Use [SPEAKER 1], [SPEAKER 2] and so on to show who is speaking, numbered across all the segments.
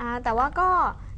[SPEAKER 1] อ่าแต่ว่าก็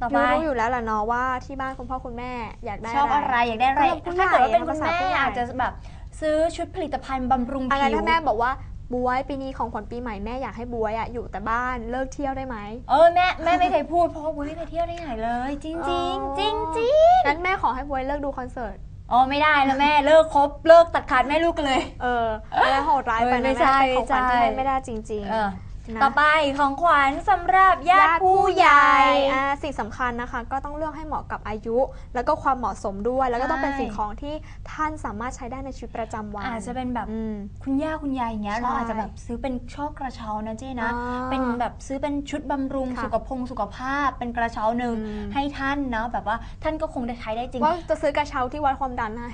[SPEAKER 2] ต่อไป
[SPEAKER 1] รู้อยู่แล้วแหละเนาะว่าที่บ้านคุณพ่อคุณแม่อยากได้
[SPEAKER 2] ชอบอะไรอยากได้อะไร
[SPEAKER 1] ก็
[SPEAKER 2] ถ้าเกิดว่าเป็นคุณ
[SPEAKER 1] ภษ
[SPEAKER 2] แม่
[SPEAKER 1] ผู้ใหญ่
[SPEAKER 2] อาจจะแบบซื้อชุดผลิตภัณฑ์บำรุง
[SPEAKER 1] อะไร
[SPEAKER 2] ผิว
[SPEAKER 1] ถ้าแม่บอกว่าบวยปีนี้ของขวัญปีใหม่แม่อยากให้บวยอะอยู่แต่บ้านเลิกเที่ยวได้ไหม
[SPEAKER 2] เออแม่แม่ไม่เคยพูดเพราะว่าบุ้ยไม่เคยเที่ยวได้ไหนเลย จริงจริง
[SPEAKER 1] อ๋อ
[SPEAKER 2] จริงจริง
[SPEAKER 1] งั้นแม่ขอให้บวยเลิกดูคอนเสิร์ต
[SPEAKER 2] อ๋อไม่ได้แล้วแม่เลิกคบเลิกตัดขาดแม่ลูกกันเลย
[SPEAKER 1] เออแล้วโหดร้ายไป
[SPEAKER 2] เออ
[SPEAKER 1] นะ
[SPEAKER 2] ไม่
[SPEAKER 1] แม่
[SPEAKER 2] ใช่
[SPEAKER 1] เป็นของขวัญที่
[SPEAKER 2] ไม่ใช่
[SPEAKER 1] ให้ไม่ได้จริง
[SPEAKER 2] เออ
[SPEAKER 1] ๆ นะ
[SPEAKER 2] ต่อไปของขวัญสำหรับญา
[SPEAKER 1] ญา
[SPEAKER 2] ติ
[SPEAKER 1] ติ
[SPEAKER 2] ผู้
[SPEAKER 1] ผู้
[SPEAKER 2] ให
[SPEAKER 1] ให
[SPEAKER 2] ญ่
[SPEAKER 1] ญ่อ่าสิ่งสำคัญนะคะ ก็ต้องเลือกให้เหมาะกับอายุ แล้วก็ความเหมาะสมด้วย แล้วก็ต้องเป็น
[SPEAKER 2] ใช่
[SPEAKER 1] สิ่งของที่ท่านสามารถใช้ได้ในชีวิตประจำวัน
[SPEAKER 2] อาจจะเป็นแบบ
[SPEAKER 1] อืม
[SPEAKER 2] คุณย่าคุณยายอย่างเงี้ย
[SPEAKER 1] ใช่
[SPEAKER 2] เราอาจจะแบบซื้อเป็นช่อกระเช้านะเจ๊นะ
[SPEAKER 1] อ่า
[SPEAKER 2] เป็นแบบซื้อเป็นชุดบำรุง
[SPEAKER 1] ค่ะ
[SPEAKER 2] สุขภงสุขภาพ เป็นกระเช้าหนึ่ง
[SPEAKER 1] อืม
[SPEAKER 2] ให้ท่านเนาะแบบว่าท่านก็คงได้ใช้ได้จริง
[SPEAKER 1] ว่าจะซื้อกระเช้าที่วัดความดันให้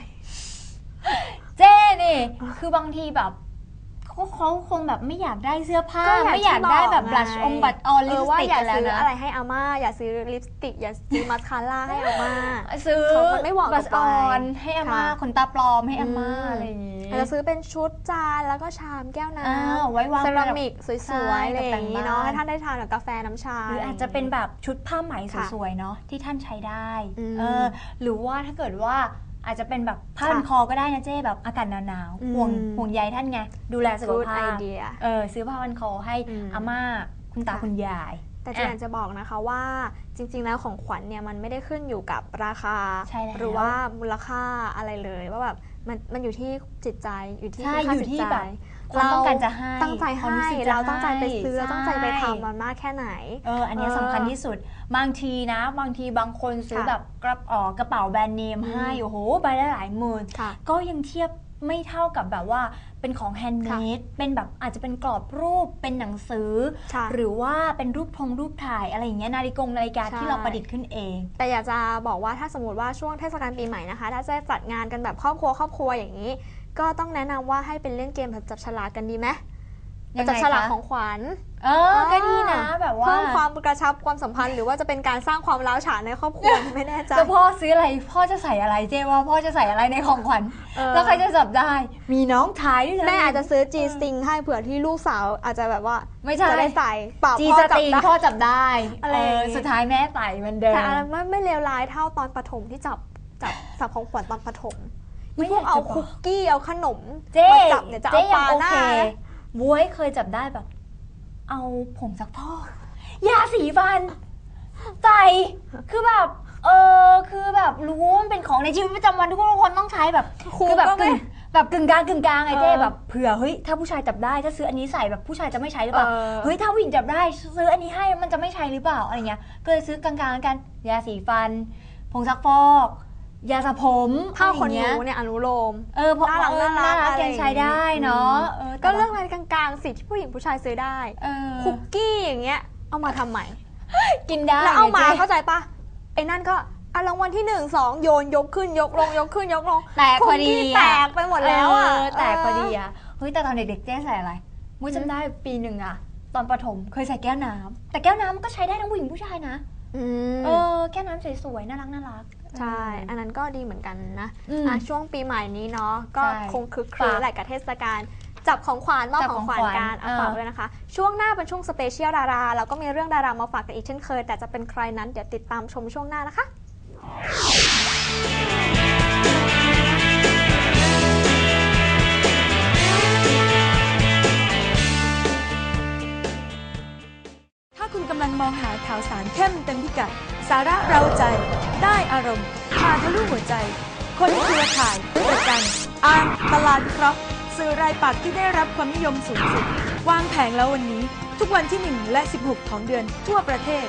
[SPEAKER 2] เจ้นี่คือบางทีแบบ เขาเขาคงแบบไม่อยากได้เสื้อผ้าไม่อยากได้แบบบลัชอมบัตออน
[SPEAKER 1] เอ
[SPEAKER 2] ลิป
[SPEAKER 1] อ
[SPEAKER 2] ส
[SPEAKER 1] ว่า
[SPEAKER 2] ติก
[SPEAKER 1] อย่า
[SPEAKER 2] กันแล้ว
[SPEAKER 1] ซื้อ
[SPEAKER 2] นะ
[SPEAKER 1] อะไรให้อาม่า อย่าซื้อลิปสติก อย่าซื้อมาสคาร่าให้อาม่า
[SPEAKER 2] ซื้อ
[SPEAKER 1] เขามันไม่เหมาะ
[SPEAKER 2] บั
[SPEAKER 1] กับ
[SPEAKER 2] ชอ
[SPEAKER 1] วั
[SPEAKER 2] อยนให้อาม่า
[SPEAKER 1] ค่ะ
[SPEAKER 2] ขนตาปลอมให้อาม่า
[SPEAKER 1] อืม
[SPEAKER 2] อะไรอย่างงี้
[SPEAKER 1] อาจจะซื้อเป็นชุดจานแล้วก็ชามแก้วน้
[SPEAKER 2] อ่าไว้วางำ
[SPEAKER 1] เซ
[SPEAKER 2] ประ
[SPEAKER 1] รา
[SPEAKER 2] ดับ
[SPEAKER 1] มิกส
[SPEAKER 2] ใช่
[SPEAKER 1] วยๆอะไรอย่างนี้เนาะ
[SPEAKER 2] ตกแต่งบ้าน
[SPEAKER 1] ให้ท่านได้ทานกับกาแฟน้ำชา
[SPEAKER 2] หรืออาจจะเป็นแบบชุดผ้าไหม
[SPEAKER 1] ค่ะ
[SPEAKER 2] สวยๆเนาะที่ท่านใช้ได้
[SPEAKER 1] อืม
[SPEAKER 2] เออหรือว่าถ้าเกิดว่า อาจจะเป็นแบบผ้า
[SPEAKER 1] ค่ะ
[SPEAKER 2] พันคอก็ได้นะเจ๊แบบอากาศหนาว
[SPEAKER 1] อืม
[SPEAKER 2] ๆห่วงห่วงใยท่านไง ดูแลสุข
[SPEAKER 1] กูด
[SPEAKER 2] ภา
[SPEAKER 1] ไอ
[SPEAKER 2] พ
[SPEAKER 1] เดีย
[SPEAKER 2] เออซื้อผ้าพันคอให้
[SPEAKER 1] อืม
[SPEAKER 2] อาม่าคุณตา
[SPEAKER 1] ค่ะ
[SPEAKER 2] คุณยาย
[SPEAKER 1] แต่จี
[SPEAKER 2] อะ
[SPEAKER 1] อยากจะบอกนะคะว่าจริง ๆ แล้วของขวัญเนี่ยมันไม่ได้ขึ้นอยู่กับราคา
[SPEAKER 2] ใช่แล้ว
[SPEAKER 1] หรือว่ามูลค่าอะไรเลยว่าแบบมันมันอยู่ที่จิตใจอยู่ที่
[SPEAKER 2] ใช่
[SPEAKER 1] คุณค่า
[SPEAKER 2] อยู่ที่
[SPEAKER 1] จิตใจ
[SPEAKER 2] แบบความต้องการจะให้
[SPEAKER 1] ตั้งใจ
[SPEAKER 2] ความ
[SPEAKER 1] ให้
[SPEAKER 2] รู้สึกจะ
[SPEAKER 1] เราตั้งใจไปซื้อ
[SPEAKER 2] ให้
[SPEAKER 1] เราตั้งใจไป
[SPEAKER 2] ใช่
[SPEAKER 1] ทำมันมากแค่ไหน
[SPEAKER 2] เอออันเนี้ย
[SPEAKER 1] เออ
[SPEAKER 2] สำคัญที่สุดบางทีนะ บางทีบางคนซื้อ
[SPEAKER 1] ค่ะ
[SPEAKER 2] แบบกระเป๋ากระเป๋าแบรนด์เนม
[SPEAKER 1] อืม
[SPEAKER 2] ให้โอ้โหใบละหลายหมื่น
[SPEAKER 1] ค่ะ
[SPEAKER 2] ก็ยังเทียบไม่เท่ากับแบบว่า เป็นของแฮนด์เมดเป็นแบบอาจจะเป็นกรอบรูปเป็นหนังสือ
[SPEAKER 1] ค่ะ
[SPEAKER 2] หรือว่าเป็นรูปพงรูปถ่ายอะไรอย่างเงี้ยนาฬิกงนาฬิกา
[SPEAKER 1] ใช่
[SPEAKER 2] ที่เราประดิษฐ์ขึ้นเอง
[SPEAKER 1] แต่อยากจะบอกว่าถ้าสมมติว่าช่วงเทศกาลปีใหม่นะคะ ถ้าจะจัดงานกันแบบครอบครัวครอบครัวอย่างนี้ ก็ต้องแนะนำว่าให้เป็นเล่นเกมแบบจับฉลากกันดีไหม
[SPEAKER 2] ยังไง
[SPEAKER 1] จับฉลาก
[SPEAKER 2] คะ
[SPEAKER 1] ของขวัญ
[SPEAKER 2] เออก็ดีนะแบบว่า
[SPEAKER 1] เพิ่มความกระชับความสัมพันธ์ หรือว่าจะเป็นการสร้างความร้าวฉานในครอบครัวไม่แน่ใจ
[SPEAKER 2] แล้วพ่อซื้ออะไรพ่อจะใส่อะไรเจ๊ว่าพ่อจะใส่อะไรในของขวัญ
[SPEAKER 1] เออ
[SPEAKER 2] แล้วใครจะจับได้ มีน้องชายด้วยนะ
[SPEAKER 1] แม่อาจจะซื้อ G string ให้เผื่อที่ลูกสาวอาจจะแบบว่า
[SPEAKER 2] ไม่ใช่
[SPEAKER 1] จะได้ใส่เปล่า
[SPEAKER 2] จี
[SPEAKER 1] พ่อ
[SPEAKER 2] ส
[SPEAKER 1] จับ
[SPEAKER 2] ตรีน
[SPEAKER 1] ได้
[SPEAKER 2] พ่อจับได้
[SPEAKER 1] อะไร
[SPEAKER 2] เอ
[SPEAKER 1] อย่าง
[SPEAKER 2] อ
[SPEAKER 1] งี้
[SPEAKER 2] สุดท้ายแม่ไต่เหมันเดิม
[SPEAKER 1] แต่อะไรไม่ไม่เลวร้ายเท่าตอนประถมที่จับจับจับของขวัญตอนประถม
[SPEAKER 2] ไม่
[SPEAKER 1] พวก
[SPEAKER 2] อยาก
[SPEAKER 1] เอา
[SPEAKER 2] จะบอก
[SPEAKER 1] คุกกี้เอาขนม
[SPEAKER 2] เจ๊
[SPEAKER 1] มาจับเนี่ยจะ
[SPEAKER 2] เจ๊
[SPEAKER 1] เอาป
[SPEAKER 2] ยัง
[SPEAKER 1] ลา
[SPEAKER 2] โอ
[SPEAKER 1] หน้า
[SPEAKER 2] เค บวยเคยจับได้แบบ เอาผงซักฟอกยาสีฟัน ใจคือแบบ เออคือแบบรู้ว่ามันเป็นของในชีวิตประจำวันทุกคนต้องใช้แบบ
[SPEAKER 1] ครู
[SPEAKER 2] คือแบบ
[SPEAKER 1] ก็ไม่
[SPEAKER 2] กึ่งแบบกึ่งกลางกึ่งกลางไอ้เจ๊
[SPEAKER 1] เออ
[SPEAKER 2] แบบเผื่อเฮ้ยถ้าผู้ชายจับได้ถ้าซื้ออันนี้ใส่แบบผู้ชายจะไม่ใช้หรือเปล่า
[SPEAKER 1] เออ
[SPEAKER 2] เฮ้ยถ้าผู้หญิงจับได้ซื้ออันนี้ให้มันจะไม่ใช้หรือเปล่าอะไรเงี้ยก็เลยซื้อกลางๆกันยาสีฟัน ผงซักฟอก ยาสระผม
[SPEAKER 1] ถ้าคน
[SPEAKER 2] อะไรอย่งเงี้ย
[SPEAKER 1] รู้เนี่ยอนุโลม
[SPEAKER 2] เออเพราะ
[SPEAKER 1] น่ารัก
[SPEAKER 2] เออ
[SPEAKER 1] น่ารัก
[SPEAKER 2] น่ารัก
[SPEAKER 1] อะไร
[SPEAKER 2] ยังใช้ได้เนาะเออ
[SPEAKER 1] ก็
[SPEAKER 2] แต่ว่า
[SPEAKER 1] เรื่องอะไรกลางๆสิที่ผู้หญิงผู้ชายซื้อได้
[SPEAKER 2] เออ
[SPEAKER 1] คุกกี้อย่างเงี้ยเอามาทำใหม่
[SPEAKER 2] กินได้
[SPEAKER 1] แล้วเอามา
[SPEAKER 2] ไงจ๊
[SPEAKER 1] เข้าใจปะไอ้นั่นก็อะรางวัลที่หนึ่งสองโยนยกขึ้นยกลงยกขึ้นยกลง
[SPEAKER 2] แตกพอดี
[SPEAKER 1] คุกกี้แตกไปหมดแล้วอะ
[SPEAKER 2] เแตกพอดีอะเฮ้ยแต่ตอนเด็กๆเจ๊ใส่อะไรมุ้ยจำได้ปีหนึ่งอะ ตอนประถมเคยใส่แก้วน้ำแต่แก้วน้ำมันก็ใช้ได้ทั้งผู้หญิงผู้ชายนะ
[SPEAKER 1] อืม
[SPEAKER 2] เออแก้วน้ำสวยๆน่ารักน่ารัก
[SPEAKER 1] ใช่ อันนั้นก็ดีเหมือนกันนะ
[SPEAKER 2] อืม
[SPEAKER 1] อะช่วงปีใหม่นี้เนาะ ก็
[SPEAKER 2] ใช่
[SPEAKER 1] คงคึกคืน
[SPEAKER 2] ฝาก
[SPEAKER 1] แหละกับเทศกาล จับของขวัญมอบ
[SPEAKER 2] จับ
[SPEAKER 1] ข
[SPEAKER 2] ข
[SPEAKER 1] อ
[SPEAKER 2] องง
[SPEAKER 1] ขวัญ
[SPEAKER 2] ขวัญ
[SPEAKER 1] กันเอา
[SPEAKER 2] เออ
[SPEAKER 1] ฝากด้วยนะคะ ช่วงหน้าเป็นช่วงสเปเชียลดารา เราก็มีเรื่องดารามาฝากกันอีกเช่นเคย แต่จะเป็นใครนั้นเดี๋ยวติดตามชมช่วงหน้านะคะ
[SPEAKER 3] เข้มเต็มพิกัด สาระเราใจ ได้อารมณ์พาทะลุหัวใจ คนเครือข่ายประกันอ่านตลาดคราะห์สื่อรายปักที่ได้รับความนิยมสูงสุด วางแผงแล้ววันนี้ ทุกวันที่ 1 และ 16 ของเดือนทั่วประเทศ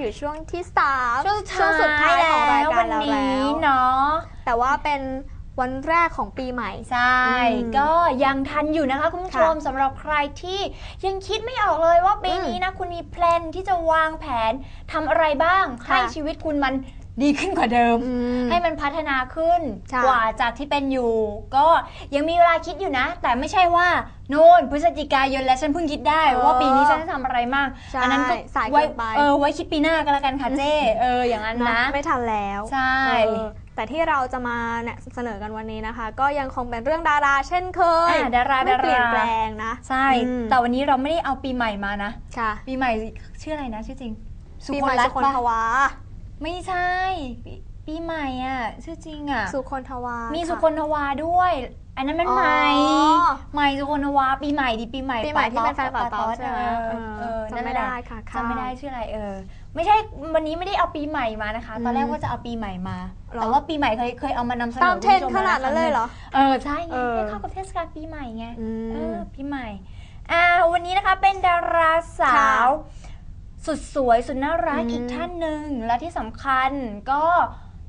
[SPEAKER 1] อยู่ช่วงที่สาม
[SPEAKER 2] ช่วงสุดท้าย
[SPEAKER 1] ของราย
[SPEAKER 2] แล้ว
[SPEAKER 1] กา
[SPEAKER 2] วั
[SPEAKER 1] ร
[SPEAKER 2] น
[SPEAKER 1] เรา
[SPEAKER 2] นี้
[SPEAKER 1] แล้ว
[SPEAKER 2] เนาะ
[SPEAKER 1] แต่ว่าเป็นวันแรกของปีใหม่
[SPEAKER 2] ใช่
[SPEAKER 1] อืม
[SPEAKER 2] ก็ยังทันอยู่นะคะคุณผู้ชม
[SPEAKER 1] ค่ะ
[SPEAKER 2] สำหรับใครที่ยังคิดไม่ออกเลยว่าปี
[SPEAKER 1] อืม
[SPEAKER 2] นี้นะคุณมีแพลนที่จะวางแผนทำอะไรบ้าง
[SPEAKER 1] ค่ะ
[SPEAKER 2] ให้ชีวิตคุณมัน ดีขึ้นกว่าเดิม
[SPEAKER 1] อืม
[SPEAKER 2] ให้มันพัฒนาขึ้น
[SPEAKER 1] ค่ะ
[SPEAKER 2] กว่าจากที่เป็นอยู่ ก็ยังมีเวลาคิดอยู่นะ แต่ไม่ใช่ว่าโน่นพฤศจิกายนแล้วฉันเพิ่งคิดได้
[SPEAKER 1] เออ
[SPEAKER 2] ว่าปีนี้ฉันจะทำอะไรมาก
[SPEAKER 1] ใช่
[SPEAKER 2] อันั้นก็
[SPEAKER 1] สายเกิน
[SPEAKER 2] ไว้
[SPEAKER 1] ไป
[SPEAKER 2] เออไว้คิดปีหน้าก็แล้วกันค่ะเจ้เอออย่างนั้นนะ
[SPEAKER 1] ไม่ทันแล้ว
[SPEAKER 2] ใช่
[SPEAKER 1] เออแต่ที่เราจะมาเนี่ยเสนอกันวันนี้นะคะ ก็ยังคงเป็นเรื่องดารา เช่นเคย
[SPEAKER 2] อะดารา
[SPEAKER 1] ไม่
[SPEAKER 2] ดารา
[SPEAKER 1] เปลี่ยนแปลงนะ
[SPEAKER 2] ใช่
[SPEAKER 1] อืม
[SPEAKER 2] แต่วันนี้เราไม่ได้เอาปีใหม่มานะ
[SPEAKER 1] ค่ะ
[SPEAKER 2] ปีใหม่ชื่ออะไรนะชื่อจริง
[SPEAKER 1] ปีใหม่
[SPEAKER 2] รั
[SPEAKER 1] สุ
[SPEAKER 2] ตน์
[SPEAKER 1] คน
[SPEAKER 2] ปะ
[SPEAKER 1] ทวา
[SPEAKER 2] ไม่ใช่ปีปีใหม่อะ ชื่อจริงอะ
[SPEAKER 1] สุคนทวา
[SPEAKER 2] มี
[SPEAKER 1] มี
[SPEAKER 2] สุคนทวาด้วย อันนั้นมัน
[SPEAKER 1] อ๋อ
[SPEAKER 2] ใหม่ใหม่สุคนทวาปีใหม่ดิปีใหม่
[SPEAKER 1] ปีใหม่ที่เป็นแฟน
[SPEAKER 2] ปา
[SPEAKER 1] ป่า
[SPEAKER 2] ต๊
[SPEAKER 1] ต๊
[SPEAKER 2] อ
[SPEAKER 1] อ
[SPEAKER 2] ด
[SPEAKER 1] ดใช่ไหม
[SPEAKER 2] เออ
[SPEAKER 1] เออ
[SPEAKER 2] เออ
[SPEAKER 1] จำไม่
[SPEAKER 2] นั่นแหละ
[SPEAKER 1] ได้ค่ะ
[SPEAKER 2] จำไม่ได้
[SPEAKER 1] ข้าว
[SPEAKER 2] ชื่ออะไรเออ ไม่ใช่วันนี้ไม่ได้เอาปีใหม่มานะคะ ตอนแรก
[SPEAKER 1] อืม
[SPEAKER 2] ว่าจะเอาปีใหม่มา
[SPEAKER 1] หรอ
[SPEAKER 2] แต่ว่าปีใหม่เคยเคยเอามานำเสนอ
[SPEAKER 1] ตามเทรนด์
[SPEAKER 2] คุณ
[SPEAKER 1] ข
[SPEAKER 2] ผู้ช
[SPEAKER 1] นาดนั้นเลยเหรอ
[SPEAKER 2] เออใช่ไง
[SPEAKER 1] เออ
[SPEAKER 2] ให้เข้ากับเทศกาลปีใหม่ไง
[SPEAKER 1] อื
[SPEAKER 2] เอ
[SPEAKER 1] ม
[SPEAKER 2] อปีใหม่อ่าวันนี้นะคะเป็นดาราสา
[SPEAKER 1] ค่ะ
[SPEAKER 2] ว สุดสวยสุดน่ารักอีกท่านหนึ่งและที่สำคัญก็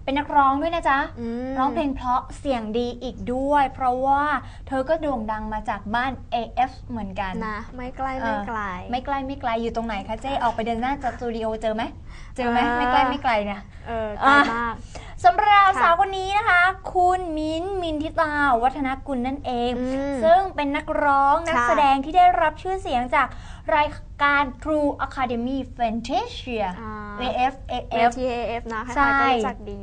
[SPEAKER 2] เป็นนักร้องด้วยนะจ๊ะ
[SPEAKER 1] ม
[SPEAKER 2] ร้องเพลงเพราะเสียงดีอีกด้วย เพราะว่าเธอก็โด่งดังมาจากบ้าน AF เหมือนกัน
[SPEAKER 1] นะ ไม่ใกล้
[SPEAKER 2] เอ
[SPEAKER 1] ไม่
[SPEAKER 2] อ
[SPEAKER 1] ไกล
[SPEAKER 2] ไม่ไกลไม่ไกลอยู่ตรงไหนคะเจ๊ออกไปเดินหน้าจากสตูดิโอเจอไหมเจอไหม
[SPEAKER 1] อ่า
[SPEAKER 2] ไม่ใกล้ไม่ไกลเนี่ย
[SPEAKER 1] เออไกลมาก
[SPEAKER 2] สำหรับ
[SPEAKER 1] ค่ะ
[SPEAKER 2] สาวคนนี้นะคะ คุณมิ้นท์มินทิตา วัฒนกุลนั่นเอง
[SPEAKER 1] อืม
[SPEAKER 2] ซึ่งเป็นนักร้องนัก
[SPEAKER 1] ค่ะ
[SPEAKER 2] แสดงที่ได้รับชื่อเสียงจากรายการ True Academy Fantasia
[SPEAKER 1] อ่า
[SPEAKER 2] AF
[SPEAKER 1] เอ
[SPEAKER 2] AF
[SPEAKER 1] ฟทีเอฟนะใค
[SPEAKER 2] ใช่
[SPEAKER 1] รๆก็รู้จักดี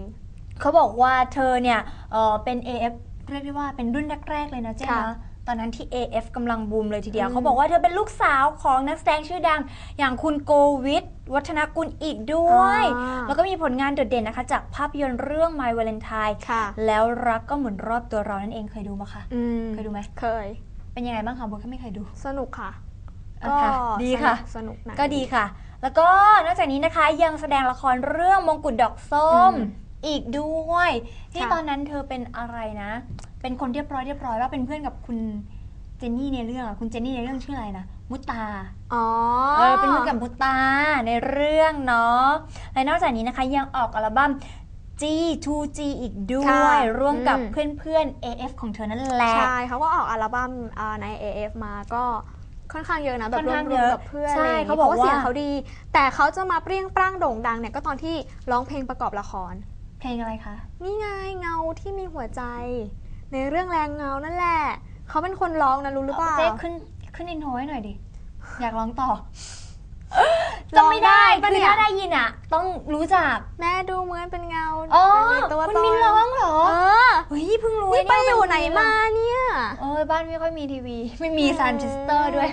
[SPEAKER 2] เขาบอกว่าเธอเนี่ยเอ่อเป็น AF เรียกได้ว่าเป็นรุ่นแรก ๆ เลยนะเจ๊
[SPEAKER 1] ค่ะ
[SPEAKER 2] นะตอนนั้นที่ AF กำลังบูมเลยทีเดียว
[SPEAKER 1] อืม
[SPEAKER 2] เขาบอกว่าเธอเป็นลูกสาวของนักแสดงชื่อดัง อย่างคุณโกวิทวัฒนกุลอีกด้วย
[SPEAKER 1] อ่า
[SPEAKER 2] แล้วก็มีผลงานโดดเด่นนะคะ จากภาพยนตร์เรื่อง My Valentine
[SPEAKER 1] ค่ะ
[SPEAKER 2] แล้วรักก็เหมือนรอบตัวเรานั่นเองเคยดูมาคะ
[SPEAKER 1] อืม
[SPEAKER 2] เคยดูไหม
[SPEAKER 1] เคย
[SPEAKER 2] เป็นยังไงบ้างคะโบแค่ไม่เคยดู
[SPEAKER 1] สนุกค่ะ
[SPEAKER 2] อะ
[SPEAKER 1] ก็
[SPEAKER 2] ค่ะดีค่ะ
[SPEAKER 1] สนุกนะ
[SPEAKER 2] ก็ดีค่ะ แล้วก็นอกจากนี้นะคะยังแสดงละครเรื่องมงกุฎดอกส้ม
[SPEAKER 1] อืม
[SPEAKER 2] อีกด้วยที่
[SPEAKER 1] ค่ะ
[SPEAKER 2] ตอนนั้นเธอเป็นอะไรนะ เป็นคนเรียบร้อยเรียบร้อยว่าเป็นเพื่อนกับคุณเจนนี่ในเรื่องอะคุณเจนนี่ในเรื่องชื่ออะไรนะมุตตา
[SPEAKER 1] อ๋อ
[SPEAKER 2] เออเป็นเพื่อนกับมุตตาในเรื่องเนาะ และนอกจากนี้นะคะยังออกอัลบั้ม G2G อีกด้ว
[SPEAKER 1] ค่ะ
[SPEAKER 2] ย ร่วมกับ
[SPEAKER 1] อืม
[SPEAKER 2] เพื่อนๆ AF ของเธอนั่นแหละ
[SPEAKER 1] ใช่เขาก็ออกอัลบั้มอ่าใน AF มาก็ ค่อนข้างเยอะนะแบบ
[SPEAKER 2] ค่อน
[SPEAKER 1] รว
[SPEAKER 2] ข้าง
[SPEAKER 1] ม
[SPEAKER 2] เย
[SPEAKER 1] ๆ
[SPEAKER 2] อะ
[SPEAKER 1] กับเพื่อน
[SPEAKER 2] ใช่
[SPEAKER 1] อะไรอย่างงี้
[SPEAKER 2] เขาบอก
[SPEAKER 1] พระเสียง
[SPEAKER 2] ว่า
[SPEAKER 1] เขาดี แต่เขาจะมาเปรี้ยงปร้างโด่งดังเนี่ยก็ตอนที่ร้องเพลงประกอบละคร
[SPEAKER 2] เพลงอะไรคะ
[SPEAKER 1] นี่ไงเงาที่มีหัวใจ ในเรื่องแรงเงานั่นแหละเขาเป็นคนร้องนะรู้หรือเปล่า
[SPEAKER 2] เจ๊ขึ้นขึ้นอินโทรให้หน่อยดิอยากร้องต่อ
[SPEAKER 1] ร้
[SPEAKER 2] จะ
[SPEAKER 1] อง
[SPEAKER 2] ไม่ได้
[SPEAKER 1] ได้ปะ
[SPEAKER 2] คือ
[SPEAKER 1] เนี่ย
[SPEAKER 2] ถ้าได้ยินอะ ต้องรู้จัก
[SPEAKER 1] แม่ดูเหมือนเป็นเงา
[SPEAKER 2] อ๋อ
[SPEAKER 1] เป็นตัว
[SPEAKER 2] คุณ
[SPEAKER 1] ตน
[SPEAKER 2] มินร้องเหรอ
[SPEAKER 1] เออ
[SPEAKER 2] เฮ้ยเพิ่งรู้
[SPEAKER 1] นี่ไป
[SPEAKER 2] เอ
[SPEAKER 1] ยู่ไหน
[SPEAKER 2] เป็
[SPEAKER 1] มาเนี่ย
[SPEAKER 2] เออบ้านไม่ค่อยมีทีวี ไม่มี
[SPEAKER 1] อืม
[SPEAKER 2] ซานทริสเตอร์ด้วย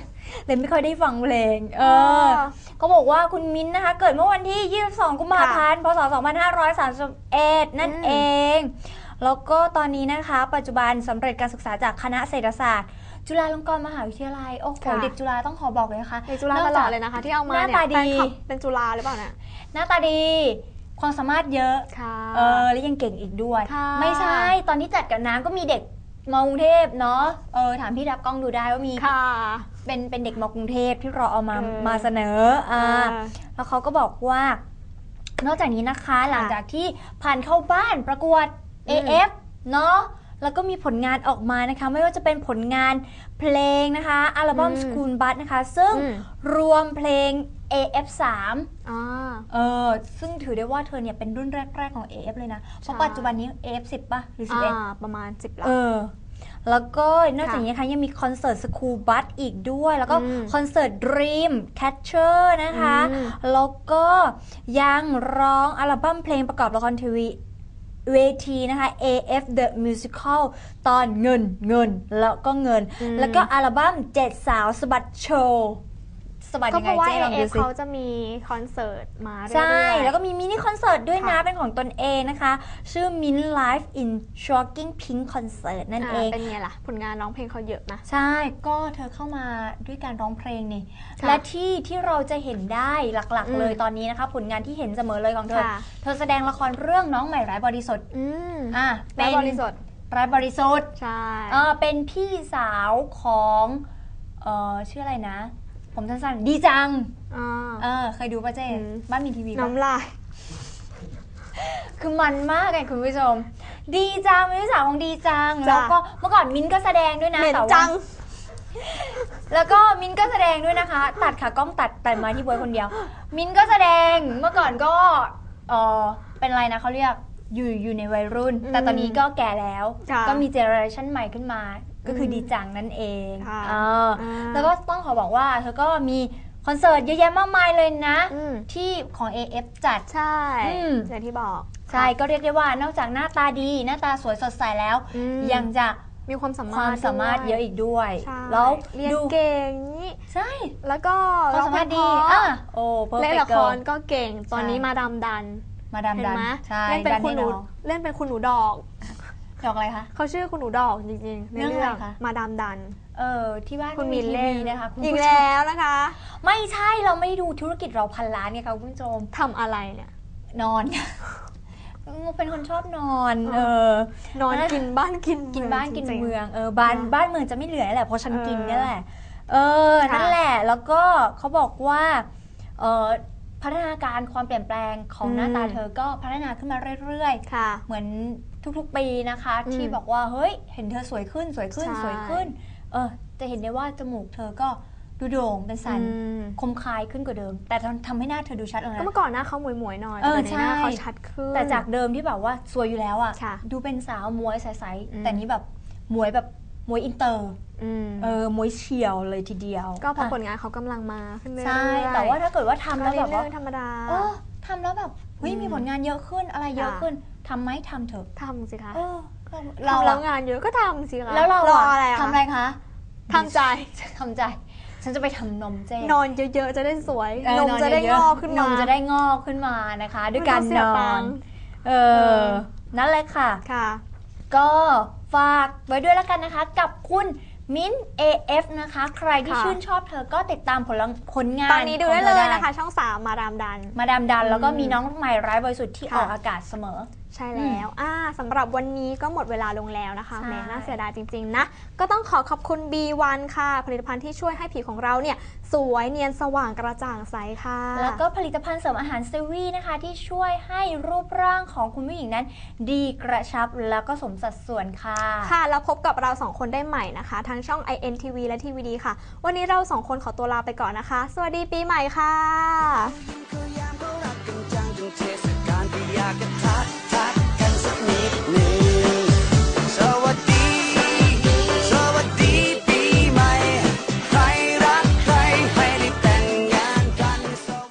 [SPEAKER 2] เลยไม่ค่อยได้ฟังเพลง เอ
[SPEAKER 1] เอ
[SPEAKER 2] อ
[SPEAKER 1] อ
[SPEAKER 2] ก็บอกว่าคุณมิ้นท์นะคะ เกิดเมื่อวันที่ 22 กุมภาพันธ์ พศ 2531 นั่น
[SPEAKER 1] อืม
[SPEAKER 2] เอง แล้วก็ตอนนี้นะคะ ปัจจุบันสำเร็จการศึกษาจากคณะเศรษฐศาสตร์ จุฬาลงกรณ์มหาวิทยาลัย โอ้โห
[SPEAKER 1] ค่ะ
[SPEAKER 2] เด็กจุฬาต้องขอบอกเลยนะคะ
[SPEAKER 1] ในจุฬาตลอดเลยนะคะที่เอามา
[SPEAKER 2] หน้า
[SPEAKER 1] เนี่ย
[SPEAKER 2] ตาดี
[SPEAKER 1] แฟนคลับเป็นจุฬาหรือเปล่าเนี่ย
[SPEAKER 2] หน้าตาดี ความสามารถเยอะ
[SPEAKER 1] ค่ะ
[SPEAKER 2] เออแล้วยังเก่งอีกด้วย
[SPEAKER 1] ค่ะ
[SPEAKER 2] ไม่ใช่ ตอนที่จัดกับน้ำก็มีเด็กมากรุงเทพเนาะ เออถามพี่รับกล้องดูได้ว่ามี
[SPEAKER 1] ค่ะ
[SPEAKER 2] เป็นเป็นเด็กมากรุงเทพที่เราเอามา
[SPEAKER 1] เออ
[SPEAKER 2] มาเสนอ อ่า
[SPEAKER 1] เออ
[SPEAKER 2] แล้วเขาก็บอกว่า นอกจากนี้นะคะ หลังจากที่ผ่านเข้าบ้านประกวด
[SPEAKER 1] อืม
[SPEAKER 2] AF เนาะแล้วก็มีผลงานออกมานะคะ ไม่ว่าจะเป็นผลงานเพลงนะคะ อัลบั้ม
[SPEAKER 1] อืม
[SPEAKER 2] School Bus นะคะ ซึ่ง
[SPEAKER 1] อืม
[SPEAKER 2] รวมเพลง AF3
[SPEAKER 1] อ่า
[SPEAKER 2] เออซึ่งถือได้ว่าเธอเนี่ยเป็นรุ่นแรก ๆ ของ AF เลยนะ เพราะ
[SPEAKER 1] ใช่
[SPEAKER 2] ปัจจุบันนี้ AF10 ป่ะ หรือ 11
[SPEAKER 1] อ่าประมาณสิบล้า
[SPEAKER 2] เออ แล้วก็นอกจากนี้นะคะยังมีคอนเสิร์ตสคูลบัสอีกด้วย แล้วก็
[SPEAKER 1] อืม
[SPEAKER 2] คอนเสิร์ต Dream Catcher นะคะ
[SPEAKER 1] อืม
[SPEAKER 2] แล้วก็ยังร้องอัลบั้มเพลงประกอบละครทีวี เวทีนะคะ AF The Musical ตอนเงินเงินแล้วก็เงิน
[SPEAKER 1] อืม
[SPEAKER 2] แล้วก็อัลบั้มเจ็ดสาวสะบัดโชว์ สะบัด
[SPEAKER 1] ก็
[SPEAKER 2] ยัง
[SPEAKER 1] เพ
[SPEAKER 2] ไง
[SPEAKER 1] ราะว่า
[SPEAKER 2] เจ๊ลองดู
[SPEAKER 1] AF
[SPEAKER 2] สิ
[SPEAKER 1] เขาจะมีคอนเสิร์ตมาเรื่อยๆ
[SPEAKER 2] ใช่ แล้วก็มีมินิคอนเสิร์ตด้วยนะ
[SPEAKER 1] ค่ะ
[SPEAKER 2] เป็นของตนเองนะคะ ชื่อ Min Live in Shocking Pink Concert นั่น
[SPEAKER 1] อ่า
[SPEAKER 2] เอง
[SPEAKER 1] เป็นไงล่ะ ผลงานร้องเพลงเขาเยอะนะ
[SPEAKER 2] ใช่ ก็เธอเข้ามาด้วยการร้องเพลงนี่
[SPEAKER 1] ค่ะ
[SPEAKER 2] และที่ที่เราจะเห็นได้หลัก
[SPEAKER 1] อืม
[SPEAKER 2] ๆเลยตอนนี้นะคะ ผลงานที่เห็นเสมอเลยของเธอ
[SPEAKER 1] ค่ะ
[SPEAKER 2] เธอแสดงละครเรื่องน้องใหม่ร้ายบริสุทธิ์
[SPEAKER 1] อืม
[SPEAKER 2] อะ
[SPEAKER 1] แล้
[SPEAKER 2] เป็
[SPEAKER 1] วนบริสุทธิ์
[SPEAKER 2] ร้ายบริสุทธิ์
[SPEAKER 1] ใช่
[SPEAKER 2] เออเป็นพี่สาวของเออชื่ออะไรนะ ผมสั้นๆ ดีจัง
[SPEAKER 1] อ่า
[SPEAKER 2] เออ เคยดูป่ะเจ๊
[SPEAKER 1] อืม
[SPEAKER 2] บ้านมีทีวีปะ
[SPEAKER 1] น้ำลาย
[SPEAKER 2] คือมันมากไงคุณผู้ชม ดีจังเป็นพี่สาวของดีจัง
[SPEAKER 1] จ้ะ
[SPEAKER 2] แล้วก็เมื่อก่อนมิ้นท์ก็แสดงด้วยนะ
[SPEAKER 1] เหม็น
[SPEAKER 2] แต่ว่า
[SPEAKER 1] จัง
[SPEAKER 2] แล้วก็มิ้นท์ก็แสดงด้วยนะคะ ตัดค่ะกล้องตัดตัดมาที่บวยคนเดียว มิ้นท์ก็แสดงเมื่อก่อนก็เออไปเป็นอะไรนะเขาเรียกอยู่อยู่ในวัยรุ่น
[SPEAKER 1] อืม
[SPEAKER 2] แต่ตอนนี้ก็แก่แล้ว
[SPEAKER 1] ค่ะ
[SPEAKER 2] ก็มีเจเนอเรชันใหม่ขึ้นมา ก็คืออ
[SPEAKER 1] ม
[SPEAKER 2] ดีจังนั่นเอง
[SPEAKER 1] ค่ะ
[SPEAKER 2] เอออ
[SPEAKER 1] อ่า
[SPEAKER 2] แล้วก็ต้องขอบอกว่าเธอก็มีคอนเสิร์ตเยอะแยะมากมายเลยนะ
[SPEAKER 1] อืม
[SPEAKER 2] ที่ของ AF จัด
[SPEAKER 1] ใช่
[SPEAKER 2] อืม
[SPEAKER 1] อย่างที่บอก
[SPEAKER 2] ใช่ก็เรียกได้ว่านอกจากหน้าตาดี หน้าตาสวยสดใสแล้ว
[SPEAKER 1] อืม
[SPEAKER 2] ยังจะ
[SPEAKER 1] มีความสามารถ
[SPEAKER 2] ความสามารถ
[SPEAKER 1] ด้วย
[SPEAKER 2] เยอะอีกด้วย
[SPEAKER 1] ใช่
[SPEAKER 2] แล้ว
[SPEAKER 1] เรียน
[SPEAKER 2] ดู
[SPEAKER 1] เก่งนี่
[SPEAKER 2] ใช่
[SPEAKER 1] แล้วก็
[SPEAKER 2] ความสามารถดี
[SPEAKER 1] องเพลงเพ
[SPEAKER 2] อะ
[SPEAKER 1] ราะ
[SPEAKER 2] โอ้เพอร์
[SPEAKER 1] เล่น
[SPEAKER 2] เฟ
[SPEAKER 1] ละ
[SPEAKER 2] ก
[SPEAKER 1] ค
[SPEAKER 2] เกิ
[SPEAKER 1] รก็เก่งตอนนี้
[SPEAKER 2] ใช่
[SPEAKER 1] มาดามดัน
[SPEAKER 2] มาดาม
[SPEAKER 1] เห็น
[SPEAKER 2] ดัน
[SPEAKER 1] ไหม
[SPEAKER 2] ใช่
[SPEAKER 1] เล่นเป็น
[SPEAKER 2] ดัน
[SPEAKER 1] คุณหนู
[SPEAKER 2] แน่นอน
[SPEAKER 1] เล่นเป็นคุณหนูดอก
[SPEAKER 2] ดอกอะไรคะ
[SPEAKER 1] เขาชื่อคุณหนูดอกจริงๆใน
[SPEAKER 2] เรื่อง
[SPEAKER 1] เรื่
[SPEAKER 2] อะ
[SPEAKER 1] อง
[SPEAKER 2] ไรคะ
[SPEAKER 1] มาดามดัน
[SPEAKER 2] เออที่บ้าน
[SPEAKER 1] คุณ
[SPEAKER 2] ก็
[SPEAKER 1] มินเล่น
[SPEAKER 2] ทีวีนะคะคุณ
[SPEAKER 1] อีก
[SPEAKER 2] ผู้ชม
[SPEAKER 1] แล้วนะคะ
[SPEAKER 2] ไม่ใช่เราไม่ได้ดูธุรกิจเราพันล้านไงคะคุณผู้ชม
[SPEAKER 1] ทำอะไรเนี่ย
[SPEAKER 2] นอน เป็นคนชอบนอน
[SPEAKER 1] อ๋อ
[SPEAKER 2] เออ
[SPEAKER 1] นอนกินบ้านกิน
[SPEAKER 2] กินบ้านกิน
[SPEAKER 1] จริงๆ
[SPEAKER 2] เมือง เออบ้าน
[SPEAKER 1] เนอะ
[SPEAKER 2] บ้านเมืองจะไม่เหลือแหละเพราะฉัน
[SPEAKER 1] เออ
[SPEAKER 2] กินนี่แหละ เออ
[SPEAKER 1] ค่ะ
[SPEAKER 2] นั่นแหละ แล้วก็เขาบอกว่า เออพัฒนาการความเปลี่ยนแปลงของหน้าตาเธอก็พัฒนาขึ้นมาเรื่อยๆ
[SPEAKER 1] ค่ะ
[SPEAKER 2] เหมือน ทุกๆ ปีนะคะ
[SPEAKER 1] อืม
[SPEAKER 2] ที่บอกว่าเฮ้ย เห็นเธอสวยขึ้นสวยขึ้น
[SPEAKER 1] ใช่
[SPEAKER 2] สวยขึ้น เออ จะเห็นได้ว่าจมูกเธอก็ดูโด่งเป็นสัน
[SPEAKER 1] อืม
[SPEAKER 2] คมคายขึ้นกว่าเดิม แต่ทำทำให้หน้าเธอดูชัดลง
[SPEAKER 1] ก็
[SPEAKER 2] นะ
[SPEAKER 1] เมื่อก่อนหน้าเขาหมวยหมวยๆหน่อย
[SPEAKER 2] เออ
[SPEAKER 1] แต่ดี๋ยวนี้หน้า
[SPEAKER 2] ใช่
[SPEAKER 1] เขาชัดขึ้น
[SPEAKER 2] แต่จากเดิมที่แบบว่าสวยอยู่แล้วอะ
[SPEAKER 1] ค่ะ
[SPEAKER 2] ดูเป็นสาวมวยใส
[SPEAKER 1] อืม
[SPEAKER 2] ๆแต่นี้แบบมวยแบบมวยอินเตอร์
[SPEAKER 1] อืม
[SPEAKER 2] เออมวยเฉียวเลยทีเดียว
[SPEAKER 1] ก็เพราะ
[SPEAKER 2] อะ
[SPEAKER 1] ผลงานเขากำลังมาขึ้นเรื่อยๆ
[SPEAKER 2] ใช่แต่ว่าถ้าเกิดว่าทำ
[SPEAKER 1] ก็
[SPEAKER 2] แล้ว
[SPEAKER 1] เรื่
[SPEAKER 2] แบบว่า
[SPEAKER 1] อยๆธรรมดา
[SPEAKER 2] เออทำแล้วแบบเฮ้ย
[SPEAKER 1] อืม
[SPEAKER 2] มีผลงานเยอะขึ้นอะไรเยอะ
[SPEAKER 1] ค่ะ
[SPEAKER 2] ขึ้น ทำไหมทำเถอะ
[SPEAKER 1] ทำสิคะ
[SPEAKER 2] เออ
[SPEAKER 1] เรา
[SPEAKER 2] เรา
[SPEAKER 1] แล้
[SPEAKER 2] อะ
[SPEAKER 1] วงานเยอะก็ทำสิคะ
[SPEAKER 2] แล้วเรา
[SPEAKER 1] รอ
[SPEAKER 2] อะ
[SPEAKER 1] อะไรอะ
[SPEAKER 2] ทำอะไรคะ
[SPEAKER 1] ทำใจ
[SPEAKER 2] ทำใจ ฉันจะไปทำนมเจ
[SPEAKER 1] นอนเยอะๆ จะได้สวย
[SPEAKER 2] เออน
[SPEAKER 1] มจะได้
[SPEAKER 2] เย
[SPEAKER 1] ง
[SPEAKER 2] อะ
[SPEAKER 1] อกขึ้น
[SPEAKER 2] น
[SPEAKER 1] มาม
[SPEAKER 2] จะได้งอกขึ้นมานะคะ ด้วยการ
[SPEAKER 1] ไม่ต้งเสี
[SPEAKER 2] น
[SPEAKER 1] ย
[SPEAKER 2] อ
[SPEAKER 1] ตั
[SPEAKER 2] น
[SPEAKER 1] งค์
[SPEAKER 2] เออ นั่นแหละค่ะ
[SPEAKER 1] ค่ะ
[SPEAKER 2] ก็ฝากไว้ด้วยแล้วกันนะคะ กับคุณมิ้น AF นะคะ ใครที่
[SPEAKER 1] ค่ะ
[SPEAKER 2] ชื่นชอบเธอก็ติดตามผลงผลงาน
[SPEAKER 1] ตอนนี้ดู
[SPEAKER 2] ขง
[SPEAKER 1] ได้
[SPEAKER 2] ธ
[SPEAKER 1] เล
[SPEAKER 2] อย
[SPEAKER 1] นะคะ ช่องสามมาดามดัน
[SPEAKER 2] มาดามดันแล้วก็
[SPEAKER 1] อืม
[SPEAKER 2] มีน้องใหม่ร้ายบริสุทธิ์ที่
[SPEAKER 1] ค่ะ
[SPEAKER 2] ออกอากาศเสมอ
[SPEAKER 1] ใช่แล้วอ่าสำหรับวันนี้ก็หมดเวลาลงแล้วนะคะ
[SPEAKER 2] ใช่
[SPEAKER 1] แหมน่าเสียดายจริง ๆ นะ ก็ต้องขอขอบคุณ B1 ค่ะ ผลิตภัณฑ์ที่ช่วยให้ผิวของเราเนี่ยสวยเนียนสว่างกระจ่างใสค่ะ
[SPEAKER 2] แล้วก็ผลิตภัณฑ์เสริมอาหารเซวีนะคะ ที่ช่วยให้รูปร่างของคุณผู้หญิงนั้น ดีกระชับแล้วก็สมสัดส่วนค่ะ
[SPEAKER 1] ค่ะ แล้วพบกับเราสองคนได้ใหม่นะคะ ทั้งช่อง INTV และ TVD ค่ะ วันนี้เราสองคนขอตัวลาไปก่อนนะคะ สวัสดีปีใหม่ค่ะ